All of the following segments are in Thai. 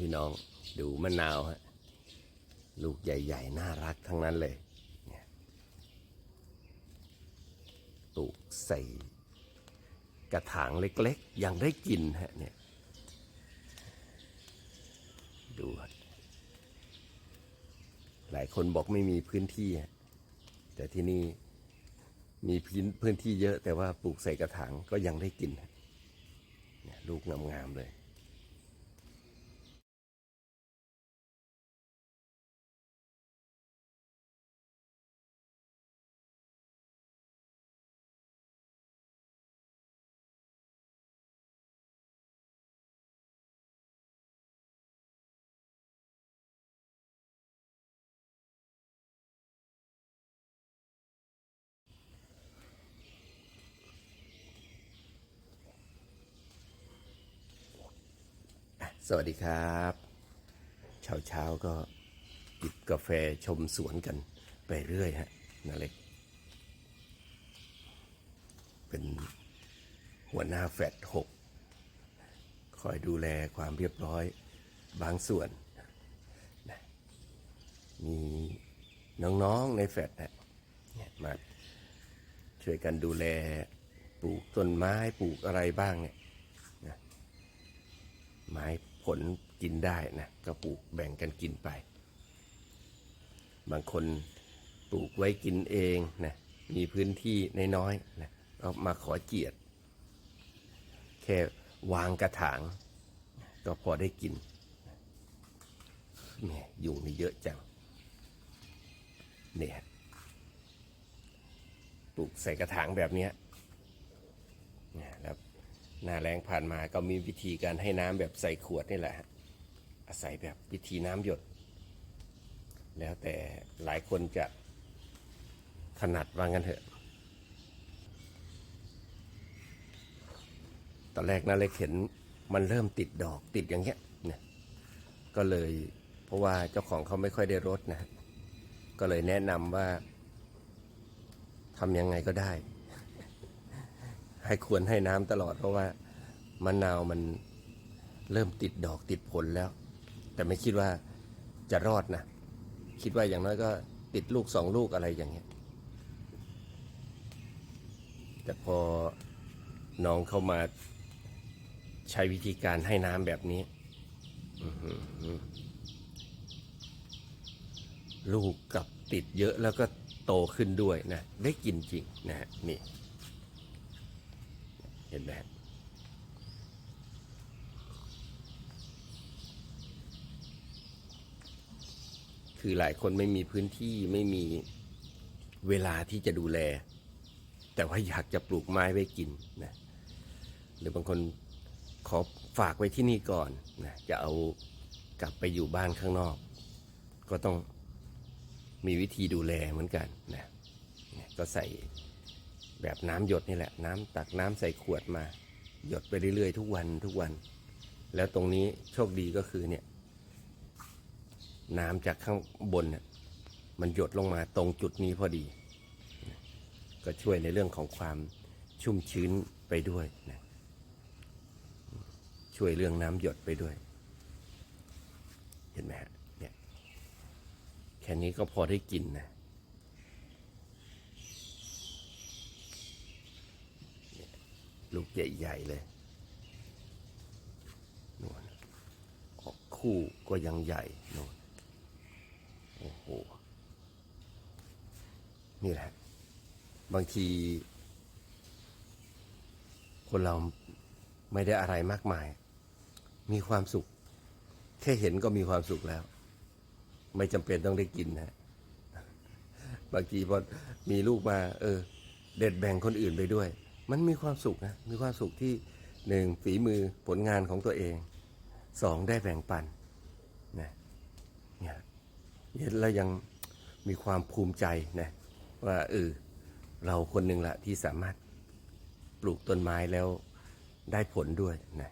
พี่น้องดูมะนาวฮะลูกใหญ่ ๆ น่ารักทั้งนั้นเลยเนี่ยปลูกใส่กระถางเล็กๆ ยังได้กินฮะเนี่ยดูหลายคนบอกไม่มีพื้นที่ แต่ที่นี่มีพื้นพื้นที่เยอะแต่ว่าปลูกใส่กระถางก็ยังได้กินฮะเนี่ยลูกงามๆเลย สวัสดีครับ เช้าเช้าก็จิบกาแฟชมสวนกันไปเรื่อยฮะนาเล็ก เป็นหัวหน้าแฟดหกคอยดูแลความเรียบร้อยบางส่วน มีน้องๆในแฟดนะเนี่ยมาช่วยกันดูแลปลูกต้นไม้ปลูกอะไรบ้างเนี่ยไม้ ผลกินได้นะก็ปลูกแบ่งกันกินไป บางคนปลูกไว้กินเองนะมีพื้นที่น้อยๆนะก็มาขอเจียด แค่วางกระถาง ก็พอได้กินเนี่ยยุงนี่เยอะจังเนี่ยปลูกใส่กระถางแบบเนี้ย หน้าแรงผ่านมาก็มีวิธีการให้น้ำแบบใส่ขวดนี่แหละ อาศัยแบบวิธีน้ำหยด แล้วแต่หลายคนจะถนัดว่างั้นเถอะ ตอนแรกนาเล็กเห็นมันเริ่มติดดอกติดอย่างเงี้ยเนี่ยก็เลยเพราะว่าเจ้าของเขาไม่ค่อยได้รดนะ ก็เลยแนะนำว่าทำยังไงก็ได้ ให้ควรให้น้ำตลอดเพราะว่ามะนาวมันเริ่มติดดอกติดผลแล้ว แต่ไม่คิดว่าจะรอดนะ คิดว่าอย่างน้อยก็ติดลูกสองลูกอะไรอย่างเงี้ย แต่พอน้องเข้ามาใช้วิธีการให้น้ำแบบนี้ ลูกกับติดเยอะแล้วก็โตขึ้นด้วยนะ ได้กินจริงนะฮะนี่ ห็นไหมคือหลายคนไม่มีพื้นที่ไม่มีเวลาที่จะดูแล แต่ว่าอยากจะปลูกไม้ไว้กินนะหรือบางคนขอฝากไว้ที่นี่ก่อนนะจะเอากลับไปอยู่บ้านข้างนอก ก็ต้องมีวิธีดูแลเหมือนกันนะเนี่ยก็ใส่ แบบน้ำหยดนี่แหละ น้ำตักน้ำใส่ขวดมา หยดไปเรื่อยๆ ทุกวันทุกวัน แล้วตรงนี้โชคดีก็คือเนี่ย น้ำจากข้างบนเนี่ยมันหยดลงมาตรงจุดนี้พอดี ก็ช่วยในเรื่องของความชุ่มชื้นไปด้วยนะช่วยเรื่องน้ำหยดไปด้วย เห็นไหมฮะเนี่ยแค่นี้ก็พอได้กินนะ ลูก ใหญ่ๆเลยนู่นออกคู่ก็ยังใหญ่นู่นโอ้โห นี่แหละ บางที คนเราไม่ได้อะไรมากมาย มีความสุข แค่เห็นก็มีความสุขแล้ว ไม่จำเป็นต้องได้กินนะบางทีพอมีลูกมา เออ เด็ดแบ่งคนอื่นไปด้วย มันมีความสุขนะมีความสุขที่หนึ่งฝีมือผลงานของตัวเองสองได้แบ่งปันนะเนี่ยเห็นแล้วยังมีความภูมิใจนะว่าเออเราคนหนึ่งละที่สามารถปลูกต้นไม้แล้วได้ผลด้วยนะ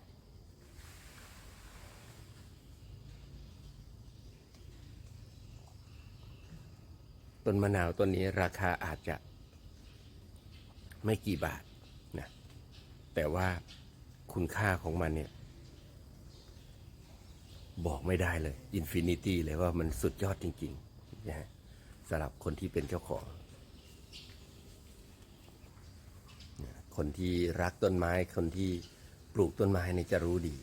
ต้นมะนาวต้นนี้ราคาอาจจะไม่กี่บาท แต่ว่าคุณค่าของมันเนี่ย บอกไม่ได้เลย อินฟินิตี้เลยว่ามันสุดยอดจริงๆนะฮะสำหรับคนที่เป็นเจ้าของ คนที่รักต้นไม้ คนที่ปลูกต้นไม้เนี่ยจะรู้ดี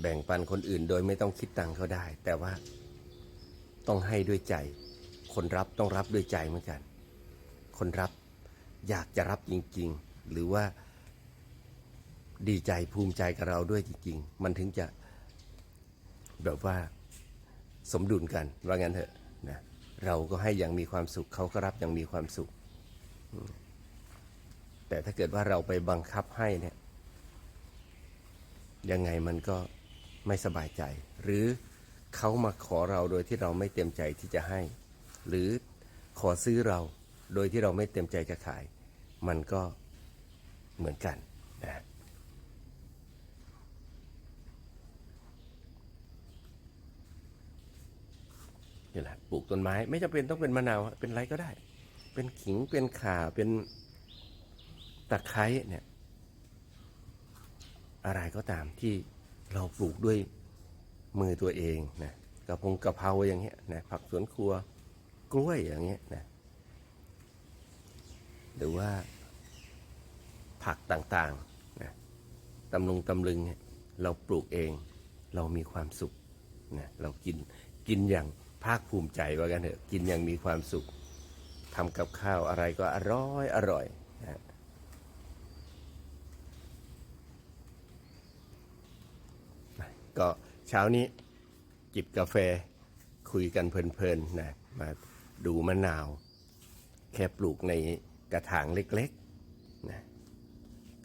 แบ่งปันคนอื่นโดยไม่ต้องคิดตังค์เขาได้ แต่ว่าต้องให้ด้วยใจ คนรับต้องรับด้วยใจเหมือนกัน คนรับ อยากจะรับจริง ๆ หรือว่าดีใจภูมิใจกับเราด้วยจริง ๆ มันถึงจะแบบว่าสมดุลกันว่างั้นเถอะนะเราก็ให้อย่างมีความสุขเขาก็รับอย่างมีความสุข แต่ถ้าเกิดว่าเราไปบังคับให้เนี่ยยังไงมันก็ไม่สบายใจ หรือเขามาขอเราโดยที่เราไม่เต็มใจที่จะให้ หรือขอซื้อเรา โดยที่เราไม่เต็มใจจะขาย มันก็เหมือนกันนะนี่แหละปลูกต้นไม้ไม่จำเป็นต้องเป็นมะนาวเป็นไรก็ได้ เป็นขิงเป็นข่าเป็นตะไคร้เนี่ยอะไรก็ตามที่เราปลูกด้วยมือตัวเองนะกระพงกระเพราอย่างเงี้ยนะผักสวนครัวกล้วยอย่างเงี้ยนะ หรือว่าผักต่างๆนะตำลงตำลึงเราปลูกเองเรามีความสุขนะเรากินกินอย่างภาคภูมิใจว่ากันเถอะกินอย่างมีความสุขทำกับข้าวอะไรก็อร่อยอร่อยนะก็เช้านี้จิบกาแฟคุยกันเพลินๆนะมาดูมะนาว แค่ปลูกใน กระถางเล็กๆนะ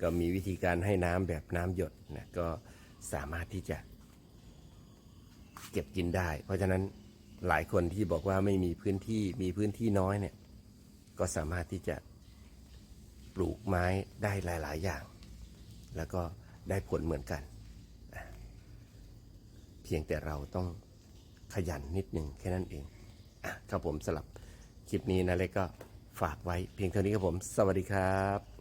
ก็มีวิธีการให้น้ำแบบน้ำหยดนะก็สามารถที่จะเก็บกินได้ เพราะฉะนั้นหลายคนที่บอกว่าไม่มีพื้นที่มีพื้นที่น้อยเนี่ยก็สามารถที่จะปลูกไม้ได้หลาย ๆ อย่าง แล้วก็ได้ผลเหมือนกัน เพียงแต่เราต้องขยันนิดนึงแค่นั้นเองอะครับผมสลับคลิปนี้นะเล็กก็ ฝากไว้เพียงเท่านี้ครับผม สวัสดีครับ